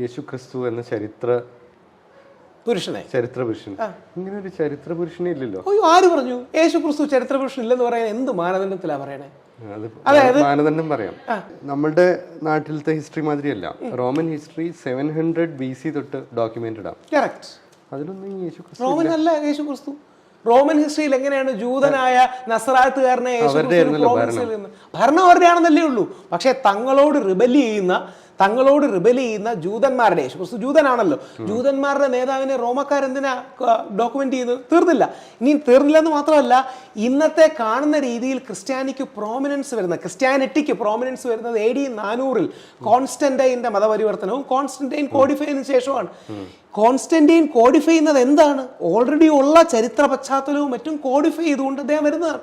യേശു ക്രിസ്തു എന്ന ചരിത്ര പുരുഷനെ. ചരിത്ര പുരുഷൻ ഇങ്ങനെ ഒരു ചരിത്ര പുരുഷനെ ഇല്ലല്ലോ. അയ്യോ ആര് പറഞ്ഞു? യേശു ക്രിസ്തു ചരിത്ര പുരുഷൻ ഇല്ലെന്ന് പറയാൻ എന്ത് മാനദണ്ഡത്തിലാ പറയണേ? മാനദണ്ഡം പറയാം. നമ്മളുടെ നാട്ടിലത്തെ history മാതിരിയല്ല. Roman history seven hundred B C തൊട്ട് ഡോക്യുമെന്റഡ് ആണ്. കറക്റ്റ്. അതിലൊന്നും ഈ യേശു ക്രിസ്തു റോമൻ അല്ല യേശു ക്രിസ്തു റോമൻ ഹിസ്റ്ററിയിൽ എങ്ങനെയാണ് ജൂതനായ നസറാത്തുകാരനെ ഭരണം. അവരുടെ ആണെന്നല്ലേ ഉള്ളൂ. പക്ഷെ തങ്ങളോട് റിബൽ ചെയ്യുന്ന തങ്ങളോട് റിബൽ ചെയ്യുന്ന ജൂതന്മാരുടെ ക്രിസ്തു ജൂതനാണല്ലോ. ജൂതന്മാരുടെ നേതാവിനെ റോമക്കാരെന്തിനാ ഡോക്യുമെന്റ് ചെയ്ത്? തീർന്നില്ല. ഇനി തീർന്നില്ല തീർന്നില്ലെന്ന് മാത്രമല്ല ഇന്നത്തെ കാണുന്ന രീതിയിൽ ക്രിസ്ത്യാനിക്ക് പ്രോമിനൻസ് വരുന്ന ക്രിസ്ത്യാനിറ്റിക്ക് പ്രോമിനൻസ് വരുന്നത് എ ഡി നാനൂറിൽ കോൺസ്റ്റന്റൈന്റെ മതപരിവർത്തനവും കോൺസ്റ്റന്റൈൻ കോഡിഫൈ ചെയ്തതിനു ശേഷമാണ് കോൺസ്റ്റന്റൈൻ കോഡിഫൈ ചെയ്യുന്നത് എന്താണ്? ഓൾറെഡി ഉള്ള ചരിത്ര പശ്ചാത്തലവും മറ്റും കോഡിഫൈ ചെയ്തുകൊണ്ട് അദ്ദേഹം വരുന്നതാണ്.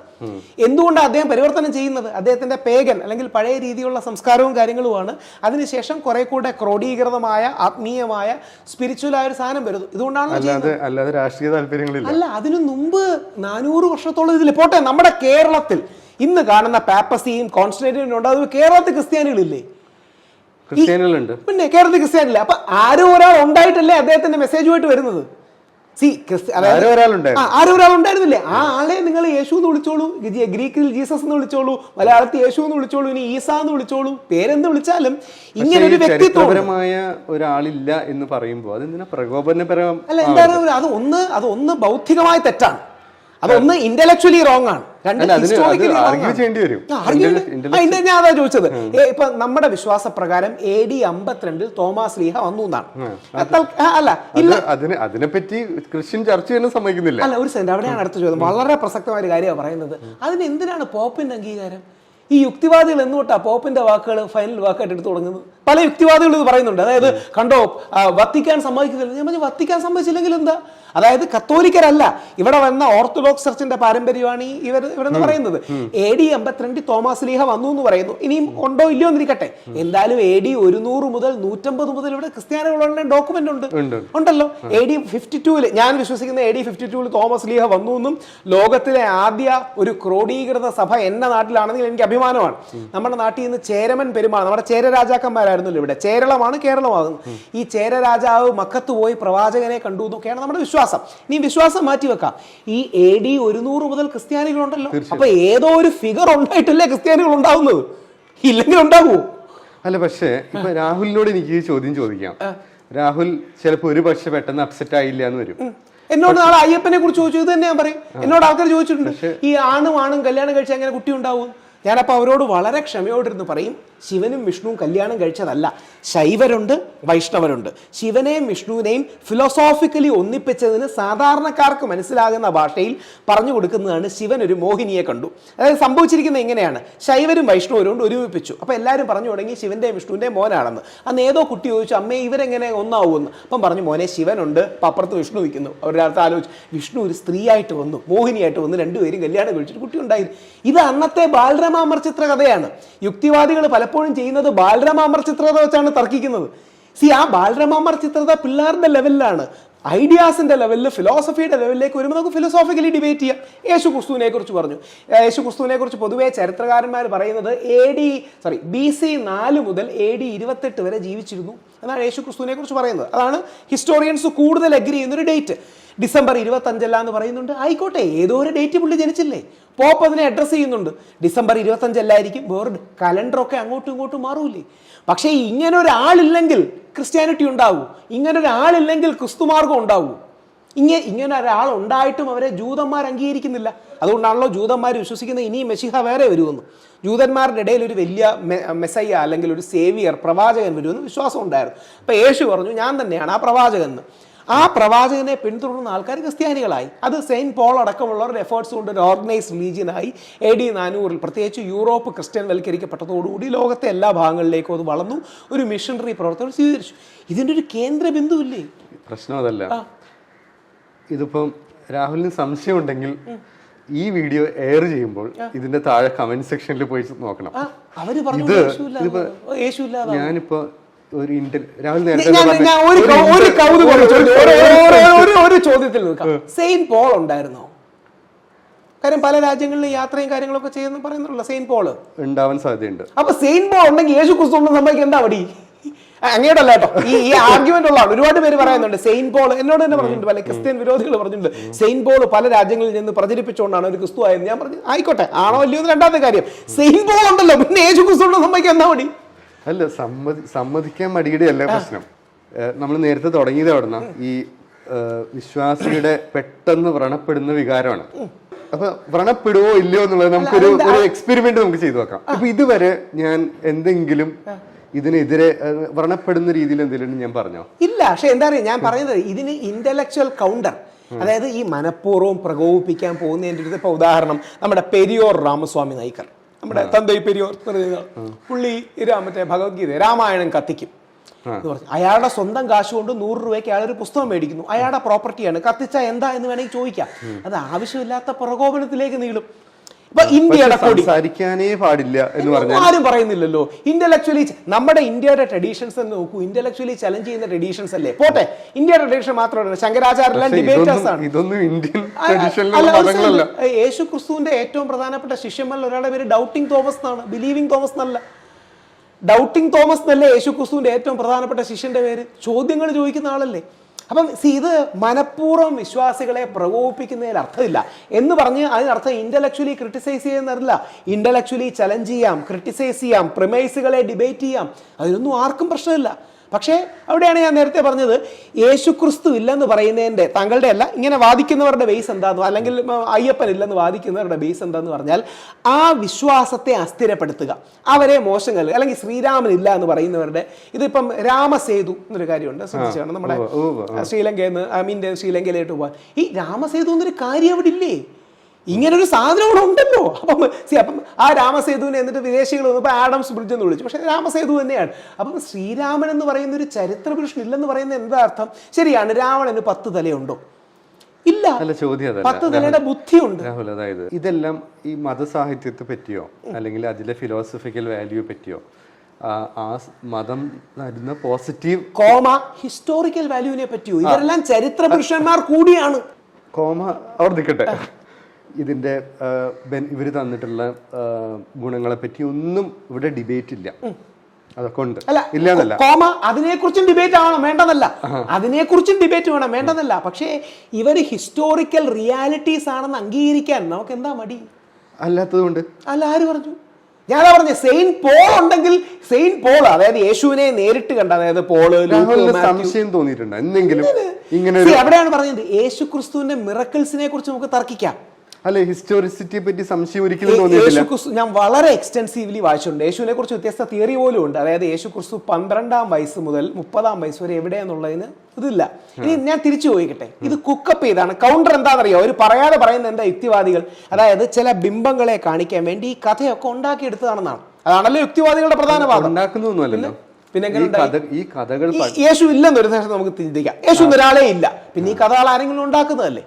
എന്തുകൊണ്ടാണ് അദ്ദേഹം പരിവർത്തനം ചെയ്യുന്നത്? അദ്ദേഹത്തിന്റെ പേഗൻ അല്ലെങ്കിൽ പഴയ രീതിയിലുള്ള സംസ്കാരവും കാര്യങ്ങളുമാണ്. അതിനുശേഷം കുറെ കൂടെ ക്രോഡീകൃതമായ ആത്മീയമായ സ്പിരിച്വൽ ആയ ഒരു സാധനം വരുന്നു. ഇതുകൊണ്ടാണ് അല്ലാതെ രാഷ്ട്രീയ താല്പര്യങ്ങളില്ല. അല്ല അതിനു മുമ്പ് നാനൂറ് വർഷത്തോളം ഇതിൽ പോട്ടെ നമ്മുടെ കേരളത്തിൽ ഇന്ന് കാണുന്ന പാപ്പസിയും കോൺസ്റ്റന്റൈനും ഉണ്ട്. അത് കേരളത്തിൽ ക്രിസ്ത്യാനികളില്ലേ? ക്രിസ്ത്യാനികളുണ്ട്. പിന്നെ കേരളത്തിൽ ക്രിസ്ത്യാനില്ല അപ്പൊ ആരോ ഒരാൾ ഉണ്ടായിട്ടല്ലേ അദ്ദേഹത്തിന്റെ മെസ്സേജുമായിട്ട് വരുന്നത്? സി ക്രിസ്ത്യ അതായത് ആരോ ഒരാളുണ്ടായിരുന്നില്ലേ? ആ, ആളെ നിങ്ങൾ യേശു എന്ന് വിളിച്ചോളൂ ഗ്രീക്കിൽ ജീസസ് എന്ന് വിളിച്ചോളൂ. മലയാളത്തിൽ യേശു എന്ന് വിളിച്ചോളൂ. ഇനി ഈസ എന്ന് വിളിച്ചോളൂ. പേരെന്ത് വിളിച്ചാലും ഇങ്ങനെ ഒരു വ്യക്തിത്വപരമായ ഒരാളില്ല എന്ന് പറയുമ്പോൾ അതെന്തിനാ പ്രകോപനപരം അല്ല എന്താണ് ഒരു- അത് ഒന്ന് അത് ഒന്ന് ബൗദ്ധികമായ തെറ്റാണ്. അതൊന്ന് ഇന്റലക്ച്വലി റോങ് ആണ്. രണ്ട് ചെയ്യേണ്ടി- ഞാൻ അതാ ചോദിച്ചത്. ഇപ്പൊ നമ്മുടെ വിശ്വാസ പ്രകാരം എ ഡി അമ്പത്തിരണ്ടിൽ തോമാസ് ലീഹ വന്നു എന്നാണ്. അല്ല ഇല്ല. അതിനെ അതിന് അതിനെപ്പറ്റി ക്രിസ്ത്യൻ ചർച്ച ചെയ്യാൻ സമ്മതിക്കുന്നില്ല. അല്ല ഒരു സെന്റ് അവിടെയാണ് അടുത്ത ചോദ്യം. വളരെ പ്രസക്തമായ ഒരു കാര്യമാണ് പറയുന്നത്. അതിന് എന്തിനാണ് പോപ്പിന്റെ അംഗീകാരം? ഈ യുക്തിവാദികൾ എന്നുകൊണ്ടാ പോപ്പിന്റെ വാക്കുകൾ ഫൈനൽ വാക്കായിട്ട് എടുത്തു തുടങ്ങുന്നത്? പല യുക്തിവാദികളും ഇത് പറയുന്നുണ്ട്. അതായത് കണ്ടോ വത്തിക്കാൻ സമ്മതിക്കുന്നില്ല ഞാൻ പറഞ്ഞു വത്തിക്കാൻ സമ്മതിച്ചില്ലെങ്കിൽ എന്താ? അതായത് കത്തോലിക്കരല്ല. ഇവിടെ വന്ന ഓർത്തഡോക്സ് ചർച്ചിന്റെ പാരമ്പര്യമാണ് ഈ ഇവർ ഇവരെന്ന് പറയുന്നത്. എ ഡി എൺപത്തിരണ്ടിൽ തോമസ് ലീഹ വന്നു എന്ന് പറയുന്നു. ഇനിയും ഉണ്ടോ ഇല്ലയോ എന്നിരിക്കട്ടെ എന്തായാലും എ ഡി ഒരുന്നൂറ് മുതൽ നൂറ്റമ്പത് മുതൽ ഇവിടെ ക്രിസ്ത്യാനികളുടെ ഡോക്യുമെന്റ് ഉണ്ട്. ഉണ്ട്. ഉണ്ടല്ലോ. എ ഡി ഫിഫ്റ്റി ടൂവിൽ ഞാൻ വിശ്വസിക്കുന്ന എ ഡി ഫിഫ്റ്റി ടൂവിൽ തോമസ് ലീഹ വന്നു എന്നും ലോകത്തിലെ ആദ്യ ഒരു ക്രോഡീകൃത സഭ എന്ന നാട്ടിലാണെങ്കിൽ എനിക്ക് അഭിമാനമാണ്. നമ്മുടെ നാട്ടിൽ നിന്ന് ചേരമൻ പെരുമാൾ നമ്മുടെ ചേര രാജാക്കന്മാരായിരുന്നല്ലോ ഇവിടെ. ചേരളമാണ് കേരളമാകുന്നത്. ഈ ചേര രാജാവ് മക്കത്ത് പോയി പ്രവാചകനെ കണ്ടു എന്നൊക്കെയാണ് നമ്മുടെ വിശ്വാസം. നീ വിശ്വാസം മാറ്റി വെക്കാം. ഈ എ ഡി ഒരുന്നൂറ് മുതൽ ക്രിസ്ത്യാനികളുണ്ടല്ലോ. അപ്പൊ ഏതോ ഒരു ഫിഗർ ഉണ്ടായിട്ടല്ലേ ക്രിസ്ത്യാനികൾ ഉണ്ടാവുന്നത്? ഇല്ലെങ്കിൽ ഉണ്ടാകുമോ അല്ല പക്ഷേ ഇപ്പൊ രാഹുലിനോട് എനിക്ക് ഈ ചോദ്യം ചോദിക്കാം. രാഹുൽ ചിലപ്പോ ഒരു പക്ഷെ പെട്ടെന്ന് അപ്സെറ്റ് ആയില്ല എന്ന് വരും. എന്നോട് നാളെ അയ്യപ്പനെ കുറിച്ച് ചോദിച്ചു. ഇത് തന്നെ ഞാൻ പറയും. എന്നോട് ആൾക്കാർ ചോദിച്ചിട്ടുണ്ട്. ഈ ആണും ആണും കല്യാണം കഴിച്ചാൽ എങ്ങനെ കുട്ടി ഉണ്ടാവും? ഞാനപ്പോൾ അവരോട് വളരെ ക്ഷമയോടിരുന്ന് പറയും ശിവനും വിഷ്ണുവും കല്യാണം കഴിച്ചതല്ല ശൈവരുണ്ട് വൈഷ്ണവരുണ്ട്. ശിവനെയും വിഷ്ണുവിനെയും ഫിലോസോഫിക്കലി ഒന്നിപ്പിച്ചതിന് സാധാരണക്കാർക്ക് മനസ്സിലാകുന്ന ഭാഷയിൽ പറഞ്ഞു കൊടുക്കുന്നതാണ് ശിവൻ ഒരു മോഹിനിയെ കണ്ടു. അതായത് സംഭവിച്ചിരിക്കുന്നത് എങ്ങനെയാണ് ശൈവരും വൈഷ്ണവരും കൊണ്ട് ഒരുമിപ്പിച്ചു. അപ്പോൾ എല്ലാവരും പറഞ്ഞു തുടങ്ങി ശിവന്റെയും വിഷ്ണുവിന്റെയും മോനാണെന്ന്. അന്ന് ഏതോ കുട്ടി ചോദിച്ചു അമ്മേ ഇവരെങ്ങനെ ഒന്നാവുമെന്ന്? അപ്പം പറഞ്ഞു മോനെ ശിവനുണ്ട് അപ്പം അപ്പുറത്ത് വിഷ്ണു നിൽക്കുന്നു. അവരുടെ അടുത്ത് ആലോചിച്ചു വിഷ്ണു ഒരു സ്ത്രീയായിട്ട് വന്നു മോഹിനിയായിട്ട് വന്നു രണ്ടുപേരും കല്യാണം കഴിച്ചിട്ട് കുട്ടി ഉണ്ടായിരുന്നു. ഇത് അന്നത്തെ ബാലരാമാമർ ചിത്ര കഥയാണ് യുക്തിവാദികൾ പലപ്പോഴും ചെയ്യുന്നത് ബാലരാമാമർ ചിത്രത വെച്ചാണ് തർക്കിക്കുന്നത്. സി ആ ബാലരാമാമർ ചിത്രത പിള്ളേരുടെ ലെവലിലാണ്. ഐഡിയാസിന്റെ ലെവലിൽ ഫിലോസഫിയുടെ ലെവലിലേക്ക് വരുമ്പോൾ നമുക്ക് ഫിലോസോഫിക്കലി ഡിബേറ്റ് ചെയ്യാം. യേശു ക്രിസ്തുവിനെ കുറിച്ച് പറഞ്ഞു. യേശു ക്രിസ്തുവിനെ കുറിച്ച് പൊതുവെ ചരിത്രകാരന്മാർ പറയുന്നത് A D sorry B C നാല് മുതൽ എ ഡി ഇരുപത്തെട്ട് വരെ ജീവിച്ചിരുന്നു എന്നാണ് യേശു ക്രിസ്തുവിനെ കുറിച്ച് പറയുന്നത്. അതാണ് ഹിസ്റ്റോറിയൻസ് കൂടുതൽ അഗ്രി ചെയ്യുന്ന ഒരു ഡേറ്റ് ഡിസംബർ ഇരുപത്തഞ്ചല്ല എന്ന് പറയുന്നുണ്ട്. ആയിക്കോട്ടെ ഏതോ ഒരു ഡേറ്റ് പുള്ളി ജനിച്ചില്ലേ? പോപ്പ് അതിനെ അഡ്രസ്സ് ചെയ്യുന്നുണ്ട്. ഡിസംബർ ഇരുപത്തഞ്ചല്ലായിരിക്കും. വേറെ കലണ്ടറൊക്കെ അങ്ങോട്ടും ഇങ്ങോട്ടും മാറൂലേ. പക്ഷേ ഇങ്ങനെ ഒരാളില്ലെങ്കിൽ ക്രിസ്ത്യാനിറ്റി ഉണ്ടാവൂ. ഇങ്ങനെ ഒരാളില്ലെങ്കിൽ ക്രിസ്തുമാർഗം ഉണ്ടാവൂ. ഇങ്ങനെ ഇങ്ങനെ ഒരാൾ ഉണ്ടായിട്ടും അവരെ ജൂതന്മാർ അംഗീകരിക്കുന്നില്ല. അതുകൊണ്ടാണല്ലോ ജൂതന്മാർ വിശ്വസിക്കുന്നത് ഇനിയും മെസ്സിഹ വേറെ വരുമെന്ന്. ജൂതന്മാരുടെ ഇടയിൽ ഒരു വലിയ മെസ്സയ്യ അല്ലെങ്കിൽ ഒരു സേവിയർ പ്രവാചകൻ വരുമെന്ന് വിശ്വാസം ഉണ്ടായിരുന്നു അപ്പോൾ യേശു പറഞ്ഞു ഞാൻ തന്നെയാണ് ആ പ്രവാചകൻ എന്ന്. ആ പ്രവാചകനെ പിന്തുടർന്ന ആൾക്കാർ ക്രിസ്ത്യാനികളായി. അത് സെയിന്റ് പോൾ അടക്കമുള്ളവരുടെ എഫേർട്സ് കൊണ്ട് ഒരു ഓർഗനൈസ്ഡ് റിലീജിയനായി എ ഡി നാനൂറിൽ പ്രത്യേകിച്ച് യൂറോപ്പ് ക്രിസ്ത്യൻ വൽക്കരിക്കപ്പെട്ടതോടുകൂടി ലോകത്തെ എല്ലാ ഭാഗങ്ങളിലേക്കും അത് വളർന്നു. ഒരു മിഷണറി പ്രവർത്തകർ സ്വീകരിച്ചു. ഇതിന്റെ ഒരു കേന്ദ്ര ബിന്ദു ഇല്ലേ പ്രശ്നം അതല്ല. ഇതിപ്പം രാഹുലിന് സംശയം ഉണ്ടെങ്കിൽ ഈ വീഡിയോ എയർ ചെയ്യുമ്പോൾ ഇതിന്റെ താഴെ കമന്റ് സെക്ഷനിൽ പോയി നോക്കണം. അവർ പറഞ്ഞു ഞാനിപ്പോ ഒരു രാഹുൽ ഒരു ചോദ്യത്തിൽ നിൽക്കാം. സെയിൻ പോൾ ഉണ്ടായിരുന്നോ? കാര്യം പല രാജ്യങ്ങളിലും യാത്രയും കാര്യങ്ങളൊക്കെ ചെയ്യുന്ന പറയുന്നുള്ള സെയിൻ പോൾ. ഉണ്ടാവാൻ സാധ്യതയുണ്ട്. അപ്പൊ സെയിൻ പോൾ ഉണ്ടെങ്കിൽ യേശു ക്രിസ്തു ഉണ്ടെന്ന് എന്താ അവിടെ അങ്ങനെയല്ല കേട്ടോ. ഈ ഈ ആർഗ്യുമെന്റ് ഉള്ളതാണ് ഒരുപാട് പേര് പറയുന്നുണ്ട് സെയിൻ പോൾ എന്നോട് തന്നെ പറഞ്ഞിട്ടുണ്ട് പല ക്രിസ്ത്യൻ വിരോധികൾ പറഞ്ഞിട്ടുണ്ട്. സെയിൻ പോൾ പല രാജ്യങ്ങളിൽ നിന്ന് പ്രചരിപ്പിച്ചുകൊണ്ടാണ് ഒരു ക്രിസ്തു ആയത് ഞാൻ പറഞ്ഞു. ആയിക്കോട്ടെ ആണോ അല്ലയോ എന്ന് രണ്ടാമത്തെ കാര്യം. സെയിൻ പോൾ ഉണ്ടല്ലോ പിന്നെ യേശു ക്രിസ്തു ഉണ്ടെന്ന് സമ്മതിക്കാൻ എന്നാ മതി അല്ല സമ്മതി സമ്മതിക്കാൻ മടിയുടെ അല്ല പ്രശ്നം. നമ്മൾ നേരത്തെ തുടങ്ങിയത് അവിടുന്ന് ഈ വിശ്വാസിയുടെ പെട്ടെന്ന് വ്രണപ്പെടുന്ന വികാരമാണ്. അപ്പൊ വ്രണപ്പെടുവോ ഇല്ലയോ എന്നുള്ളത് നമുക്കൊരു ഒരു എക്സ്പെരിമെന്റ് നമുക്ക് ചെയ്തു നോക്കാം. അപ്പൊ ഇതുവരെ ഞാൻ എന്തെങ്കിലും ഇതിനെതിരെ വ്രണപ്പെടുന്ന രീതിയിൽ എന്തെങ്കിലും ഞാൻ പറഞ്ഞോ? ഇല്ല പക്ഷെ എന്താ പറയുക ഞാൻ പറയുന്നത് ഇതിന് ഇന്റലക്ച്വൽ കൗണ്ടർ അതായത് ഈ മനഃപൂർവം പ്രകോപിപ്പിക്കാൻ പോകുന്നതിന്റെ അടുത്ത് ഇപ്പൊ ഉദാഹരണം നമ്മുടെ പെരിയോർ രാമസ്വാമി നായിക്കർ. നമ്മുടെ തന്തൈ പെരിയോർ പുള്ളി മറ്റേ ഭഗവത്ഗീത രാമായണം കത്തിക്കും. എന്ന് പറഞ്ഞു. അയാളുടെ സ്വന്തം കാശ് കൊണ്ട് നൂറ് രൂപയ്ക്ക് അയാളൊരു പുസ്തകം മേടിക്കുന്നു. അയാളുടെ പ്രോപ്പർട്ടിയാണ് കത്തിച്ച എന്താ എന്ന് വേണമെങ്കിൽ ചോദിക്കാം. അത് ആവശ്യമില്ലാത്ത പ്രകോപനത്തിലേക്ക് നീളും. ഇപ്പൊ ഇന്ത്യയുടെ കൊടി. സംസാരിക്കാനേ പാടില്ല എന്ന് പറഞ്ഞാൽ ഒന്നും ആരും പറയുന്നില്ലല്ലോ. ഇന്റലക്ച്വലി നമ്മുടെ ഇന്ത്യയുടെ ട്രഡീഷൻസ് എന്ന് നോക്കൂ. ഇന്റലക്ച്വലി ചലഞ്ച് ചെയ്യുന്ന ട്രഡീഷൻസ് അല്ലേ? പോട്ടെ. ഇന്ത്യയുടെ ട്രഡീഷൻ മാത്രമല്ല. ശങ്കരാചാര്യം ഡിബേറ്റേഴ്സ് ആണ്. ഇതൊന്നും ഇന്ത്യൻ ട്രഡീഷനിലുള്ള യേശു ക്രിസ്തുവിന്റെ ഏറ്റവും പ്രധാനപ്പെട്ട ശിഷ്യന്മാരിൽ ഒരാളുടെ പേര് ഡൗട്ടിംഗ് തോമസ് എന്നാണ്. ബിലീവിംഗ് തോമസ് എന്നല്ല. ഡൗട്ടിംഗ് തോമസ് എന്നല്ലേ യേശു ക്രിസ്തുവിന്റെ ഏറ്റവും പ്രധാനപ്പെട്ട ശിഷ്യന്റെ പേര്? ചോദ്യങ്ങൾ ചോദിക്കുന്ന ആളല്ലേ? അപ്പം സി ഇത് മനഃപൂർവം വിശ്വാസികളെ പ്രകോപിപ്പിക്കുന്നതിൽ അർത്ഥമില്ല. എന്ന് പറഞ്ഞ് അതിനർത്ഥം ഇന്റലക്ച്വലി ക്രിട്ടിസൈസ് ചെയ്യുന്നതല്ല. ഇന്റലക്ച്വലി ചലഞ്ച് ചെയ്യാം ക്രിട്ടിസൈസ് ചെയ്യാം പ്രിമൈസുകളെ ഡിബേറ്റ് ചെയ്യാം. അതിനൊന്നും ആർക്കും പ്രശ്നമില്ല. പക്ഷേ അവിടെയാണ് ഞാൻ നേരത്തെ പറഞ്ഞത് യേശു ക്രിസ്തു ഇല്ലെന്ന് പറയുന്നതിന്റെ താങ്കളുടെ അല്ല ഇങ്ങനെ വാദിക്കുന്നവരുടെ ബേസ് എന്താന്ന് അല്ലെങ്കിൽ അയ്യപ്പൻ ഇല്ലെന്ന് വാദിക്കുന്നവരുടെ ബേസ് എന്താന്ന് പറഞ്ഞാൽ ആ വിശ്വാസത്തെ അസ്ഥിരപ്പെടുത്തുക. അവരെ മോശം കല്ലുക അല്ലെങ്കിൽ ശ്രീരാമൻ ഇല്ല എന്ന് പറയുന്നവരുടെ ഇതിപ്പം രാമസേതു എന്നൊരു കാര്യമുണ്ട് ശ്രദ്ധിച്ചാണ് നമ്മുടെ ശ്രീലങ്കയിൽ നിന്ന് ഐ മീൻ ശ്രീലങ്കയിലേക്ക് പോകാൻ ഈ രാമസേതു എന്നൊരു കാര്യം അവിടെ ഇല്ലേ? ഇങ്ങനെ ഒരു സാധനം ഇവിടെ ഉണ്ടല്ലോ. അപ്പം സി അപ്പം ആ രാമസേതുവിനെ എന്നിട്ട് വിദേശികൾ വന്നപ്പോൾ ആഡംസ് ബ്രിഡ്ജ് എന്ന് വിളിച്ചു. പക്ഷേ രാമസേതു തന്നെയാണ്. അപ്പം ശ്രീരാമൻ എന്ന് പറയുന്ന ഒരു ചരിത്ര പുരുഷൻ ഇല്ലെന്ന് പറയുന്നത് എന്താ അർത്ഥം? ശരിയാണ് രാവണന് പത്ത് തലയുണ്ടോ? ഇല്ല. ചോദ്യം പത്ത് തലയുടെ ബുദ്ധിയുണ്ട്. രാഹുൽ അതായത് ഇതെല്ലാം ഈ മതസാഹിത്യത്തെ പറ്റിയോ? അല്ലെങ്കിൽ അതിലെ ഫിലോസഫിക്കൽ വാല്യൂ പറ്റിയോ? ആ, ആ മതം തരുന്ന പോസിറ്റീവ് കോമ ഹിസ്റ്റോറിക്കൽ വാല്യൂവിനെ പറ്റിയോ? ഇവരെല്ലാം ചരിത്ര പുരുഷന്മാർ കൂടിയാണ്. കോമ അവർ നിൽക്കട്ടെ ഇതിന്റെ ഇവർ തന്നിട്ടുള്ള ഗുണങ്ങളെ പറ്റി ഒന്നും ഇവിടെ ഡിബേറ്റ് ഇല്ല. അതൊക്കെ ഉണ്ട്. അല്ല ഇല്ല എന്നല്ല. കോമ അതിനെക്കുറിച്ചും ഡിബേറ്റ് ആവണം വേണ്ടെന്നല്ല. അതിനെക്കുറിച്ചും ഡിബേറ്റ് വേണം വേണ്ടെന്നല്ല. പക്ഷേ ഇവർ ഹിസ്റ്റോറിക്കൽ റിയാലിറ്റീസ് ആണെന്ന് അംഗീകരിക്കാൻ നമുക്ക് എന്താ മടി? അല്ലാത്തതുകൊണ്ട്. അല്ല ആര് പറഞ്ഞു? ഞാനാ പറഞ്ഞ സെയിൻ പോൾ ഉണ്ടെങ്കിൽ സെയിൻ പോൾ അതായത് യേശുവിനെ നേരിട്ട് കണ്ട അതായത് പോൾ. സംശയം തോന്നിയിട്ടുണ്ട്? എന്തെങ്കിലും ഇങ്ങനെ അവിടെയാണ് പറഞ്ഞത് യേശു ക്രിസ്തുവിന്റെ മിറക്കിൾസിനെ കുറിച്ച് നമുക്ക് തർക്കിക്കാം. അല്ലെ ഹിസ്റ്റോറിസിറ്റിയെ പറ്റി സംശയം ഒരിക്കലും തോന്നിയിട്ടില്ല. ക്രിസ്തു ഞാൻ വളരെ എക്സ്റ്റെൻസീവ്ലി വായിച്ചിട്ടുണ്ട്. യേശുവിനെ കുറിച്ച് വ്യത്യസ്ത തിയറി പോലും ഉണ്ട്. അതായത് യേശു ക്രിസ്തു പന്ത്രണ്ടാം വയസ്സ് മുതൽ മുപ്പതാം വയസ്സ് വരെ എവിടെയെന്നുള്ളതിന് ഇതില്ല. ഇനി ഞാൻ തിരിച്ചു ചോദിക്കട്ടെ. ഇത് കുക്കപ്പ് ചെയ്താണ്. കൗണ്ടർ എന്താണെന്നറിയോ? അവർ പറയാതെ പറയുന്ന എന്താ യുക്തിവാദികൾ? അതായത് ചില ബിംബങ്ങളെ കാണിക്കാൻ വേണ്ടി ഈ കഥയൊക്കെ ഉണ്ടാക്കിയെടുത്തതാണെന്നാണ്. അതാണല്ലോ യുക്തിവാദികളുടെ പ്രധാന ഭാഗം ഉണ്ടാക്കുന്നൊന്നുമല്ലല്ലോ പിന്നെ ഈ കഥ ഈ കഥകൾ യേശു ഇല്ലെന്നൊരു ദിവസം നമുക്ക് ചിന്തിക്കാം. യേശു ഒരാളെ ഇല്ല. പിന്നെ ഈ കഥകൾ ആരെങ്കിലും ഉണ്ടാക്കുന്നതല്ലേ?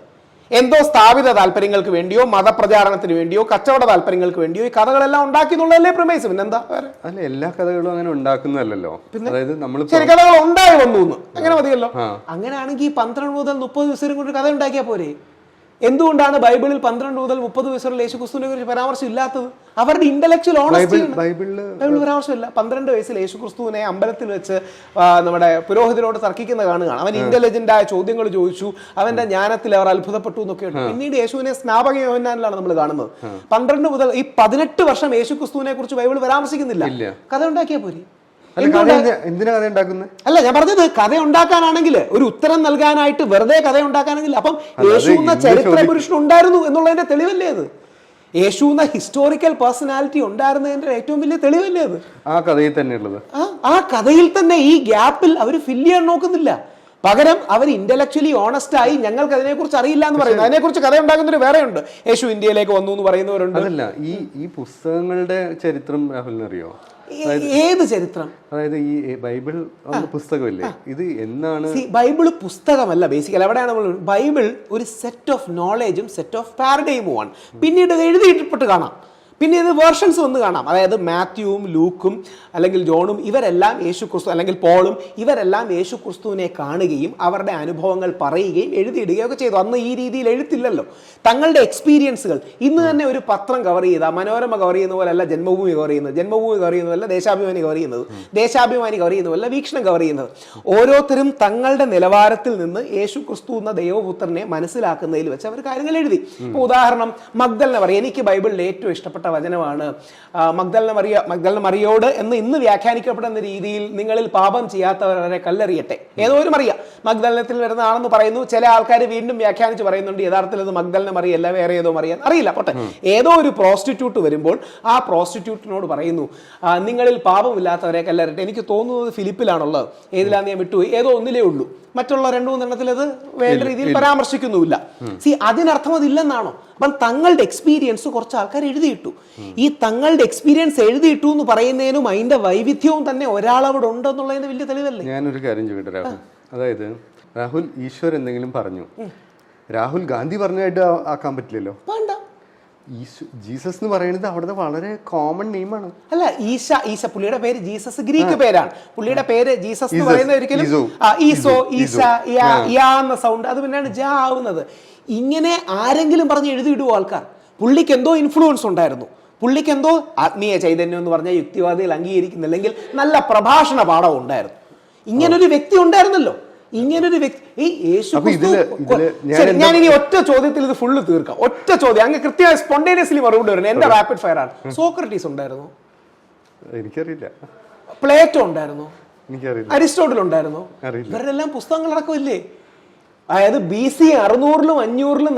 എന്തോ സ്ഥാപിത താല്പര്യങ്ങൾക്ക് വേണ്ടിയോ മതപ്രചാരണത്തിന് വേണ്ടിയോ കച്ചവട താല്പര്യങ്ങൾക്ക് വേണ്ടിയോ ഈ കഥകളെല്ലാം ഉണ്ടാക്കി എന്നുള്ളതല്ലേ പ്രമേസ് പിന്നെന്താ വേറെ? അല്ല എല്ലാ കഥകളും അങ്ങനെ ഉണ്ടാക്കുന്നതല്ലോ അതായത് നമ്മൾ ശരി കഥകൾ ഉണ്ടായി വന്നു അങ്ങനെ മതിയല്ലോ. അങ്ങനെയാണെങ്കിൽ പന്ത്രണ്ട് മുതൽ മുപ്പത് ദിവസം കൊണ്ട് കഥ ഉണ്ടാക്കിയാൽ പോരെ? എന്തുകൊണ്ടാണ് ബൈബിളിൽ പന്ത്രണ്ട് മുതൽ മുപ്പത് വയസ്സുള്ള യേശു ക്രിസ്തുവിനെ കുറിച്ച് പരാമർശം ഇല്ലാത്തത്? അവരുടെ ഇന്റലക്ച്വൽ ഓണസ്റ്റി പരാമർശം ഇല്ല. പരാമർശമില്ല. പന്ത്രണ്ട് വയസ്സിൽ യേശു ക്രിസ്തുവിനെ അമ്പലത്തിൽ വെച്ച് നമ്മുടെ പുരോഹിതനോട് തർക്കിക്കുന്ന കാണുകയാണ്. അവൻ ഇന്റലിജന്റ് ആയ ചോദ്യങ്ങൾ ചോദിച്ചു. അവന്റെ ജ്ഞാനത്തിൽ അവർ അത്ഭുതപ്പെട്ടു എന്നൊക്കെ ഉണ്ട്. പിന്നീട് യേശുവിനെ സ്നാപക യോഹന്നാനിലാണ് നമ്മൾ കാണുന്നത്. പന്ത്രണ്ട് മുതൽ ഈ പതിനെട്ട് വർഷം യേശു ക്രിസ്തുവിനെ കുറിച്ച് ബൈബിൾ പരാമർശിക്കുന്നില്ല. കഥ ഉണ്ടാക്കിയാ പോരെ? അല്ല ഞാൻ പറഞ്ഞത് കഥ ഉണ്ടാക്കാനാണെങ്കിൽ ഒരു ഉത്തരം നൽകാനായിട്ട് വെറുതെ കഥ ഉണ്ടാക്കാനാണെങ്കിൽ അപ്പം യേശു എന്ന ചരിത്ര പുരുഷൻ ഉണ്ടായിരുന്നു എന്നുള്ളതിന്റെ തെളിവല്ലേ അത്? യേശു എന്ന ഹിസ്റ്റോറിക്കൽ പേഴ്സണാലിറ്റി ഉണ്ടായിരുന്നതിന്റെ ഏറ്റവും വലിയ തെളിവല്ലേ അത്? ആ കഥയിൽ തന്നെ ഉള്ളത് ആ കഥയിൽ തന്നെ ഈ ഗ്യാപ്പിൽ അവർ ഫില്ല് ചെയ്യാൻ നോക്കുന്നില്ല. പകരം അവർ ഇന്റലക്ച്വലി ഓണസ്റ്റ് ആയി ഞങ്ങൾക്ക് അതിനെക്കുറിച്ച് അറിയില്ല എന്ന് പറയുന്നു അതിനെക്കുറിച്ച് കഥ ഉണ്ടാകുന്നൊരു വേറെ ഉണ്ട് യേശു ഇന്ത്യയിലേക്ക് വന്നു എന്ന് പറയുന്നവരുണ്ട്. അതല്ല ഈ ഈ പുസ്തകങ്ങളുടെ ചരിത്രം രാഹുലിനറിയോ? ഏത് ചരിത്രം? അതായത് ഈ ബൈബിൾ പുസ്തകമല്ലേ? പുസ്തകമില്ലേ ഇത് എന്നാണ് ബൈബിൾ പുസ്തകമല്ല ബേസിക്കൽ എവിടെയാണ് നമ്മൾ ബൈബിൾ ഒരു സെറ്റ് ഓഫ് നോളേജും സെറ്റ് ഓഫ് പാരഡൈമും ആണ്. പിന്നീട് എഴുതിയിട്ട് എഴുതിയിട്ടിട്ട് കാണാം. പിന്നെ ഇത് വേർഷൻസ് ഒന്ന് കാണാം. അതായത് മാത്യുവും ലൂക്കും അല്ലെങ്കിൽ ജോണും ഇവരെല്ലാം യേശു ക്രിസ്തു അല്ലെങ്കിൽ പോളും ഇവരെല്ലാം യേശു ക്രിസ്തുവിനെ കാണുകയും അവരുടെ അനുഭവങ്ങൾ പറയുകയും എഴുതിയിടുകയും ഒക്കെ ചെയ്തു. അന്ന് ഈ രീതിയിൽ എഴുത്തില്ലല്ലോ. തങ്ങളുടെ എക്സ്പീരിയൻസുകൾ ഇന്ന് തന്നെ ഒരു പത്രം കവർ ചെയ്ത മനോരമ കവർ ചെയ്യുന്ന പോലെയല്ല ജന്മഭൂമി കവർ ചെയ്യുന്നത്. ജന്മഭൂമി കവർ ചെയ്യുന്നതല്ല ദേശാഭിമാനി കവർ ചെയ്യുന്നത്. ദേശാഭിമാനി കവർ ചെയ്യുന്നതല്ല വീക്ഷണം കവർ ചെയ്യുന്നത്. ഓരോരുത്തരും തങ്ങളുടെ നിലവാരത്തിൽ നിന്ന് യേശു ക്രിസ്തു എന്ന ദൈവപുത്രനെ മനസ്സിലാക്കുന്നതിൽ വെച്ച് അവർ കാര്യങ്ങൾ എഴുതി. ഉദാഹരണം മഗ്ദലിനെ പറയും എനിക്ക് ബൈബിളിൽ ഏറ്റവും ഇഷ്ടപ്പെട്ട വചനമാണ്. ആ, മറിയ മഗ്ദലിനെ മറിയോട് എന്ന് ഇന്ന് വ്യാഖ്യാനിക്കപ്പെടുന്ന രീതിയിൽ നിങ്ങളിൽ പാപം ചെയ്യാത്തവരെ കല്ലെറിയട്ടെ. ഏതോ ഒരു മറിയ മഗ്ദലനത്തിൽ വരുന്നതാണെന്ന് പറയുന്നു. ചില ആൾക്കാർ വീണ്ടും വ്യാഖ്യാനിച്ച് പറയുന്നുണ്ട് യഥാർത്ഥത്തിൽ അത് മറിയ മറിയല്ല വേറെ ഏതോ മറിയാൻ അറിയില്ല പോട്ടെ. ഏതോ ഒരു പ്രോസ്റ്റിറ്റ്യൂട്ട് വരുമ്പോൾ ആ പ്രോസ്റ്റിറ്റ്യൂട്ടിനോട് പറയുന്നു "ആ, നിങ്ങളിൽ പാപമില്ലാത്തവരെ കല്ലെറിയട്ടെ. എനിക്ക് തോന്നുന്നത് ഫിലിപ്പിലാണുള്ളത്. ഏതിലാന്ന് ഞാൻ വിട്ടുപോയി ഏതോ ഒന്നിലേ ഉള്ളൂ. മറ്റുള്ള രണ്ടു മൂന്നെണ്ണത്തിൽ അത് വേണ്ട രീതിയിൽ പരാമർശിക്കുന്നുമില്ല. സി അതിനർത്ഥം അതില്ലെന്നാണോ അപ്പം തങ്ങളുടെ എക്സ്പീരിയൻസ് കുറച്ച് ആൾക്കാർ എഴുതിയിട്ടു ഈ തങ്ങളുടെ എക്സ്പീരിയൻസ് എഴുതിയിട്ടു എന്ന് പറയുന്നതിനും അതിന്റെ വൈവിധ്യവും തന്നെ ഒരാളവിടെ ഉണ്ടെന്നുള്ളതിന് വലിയ തെളിവല്ലേ? ഞാനൊരു കാര്യം ചോദിക്കട്ടെ രാഹുൽ? അതായത് രാഹുൽ ഈശ്വർ എന്തെങ്കിലും പറഞ്ഞു. രാഹുൽ ഗാന്ധി പറഞ്ഞായിട്ട് ആക്കാൻ പറ്റില്ലല്ലോ? ഈശോ ജീസസ് എന്ന് പറയുന്നത് അവിടുത്തെ വളരെ കോമൺ നെയിമാണ് അല്ല ഈശ ഈശ പുള്ളിയുടെ പേര് ജീസസ് ഗ്രീക്ക് പേരാണ്. പുള്ളിയുടെ പേര് ജീസസ് എന്ന് പറയുന്ന ഒരിക്കലും ഈസോ, ഈശ യാ. എന്ന സൗണ്ട് അത് പിന്നെയാണ് ജ ആവുന്നത്. ഇങ്ങനെ ആരെങ്കിലും പറഞ്ഞ് എഴുതിയിടുവോ ആൾക്കാർ? പുള്ളിക്ക് എന്തോ ഇൻഫ്ലുവൻസ് ഉണ്ടായിരുന്നു. പുള്ളിക്ക് എന്തോ ആത്മീയ ചൈതന്യം എന്ന് പറഞ്ഞ യുക്തിവാദികൾ അംഗീകരിക്കുന്നില്ലെങ്കിൽ നല്ല പ്രഭാഷണ പാഠം ഉണ്ടായിരുന്നു. ഇങ്ങനൊരു വ്യക്തി ഉണ്ടായിരുന്നല്ലോ. ഇങ്ങനൊരു വ്യക്തി ഈ യേശു ഞാൻ ഇനി ഒറ്റ ചോദ്യത്തിൽ ഇത് ഫുള്ള് തീർക്കാം. ഒറ്റ ചോദ്യം. അങ്ങ് കൃത്യമായി സ്പോണ്ടേനിയസ്ലി മറുപടി വരുന്നത് എന്റെ റാപ്പിഡ് ഫയർ ആണ്. സോക്രട്ടീസ് ഉണ്ടായിരുന്നു? എനിക്കറിയില്ല. പ്ലേറ്റോ ഉണ്ടായിരുന്നു? അരിസ്റ്റോട്ടിൽ ഉണ്ടായിരുന്നു? ഇവരെല്ലാം പുസ്തകങ്ങൾ അടക്കമില്ലേ? പുസ്തകങ്ങളടക്കം ഇല്ലേ അതായത് ബി സി അറുന്നൂറിലും അഞ്ഞൂറിലും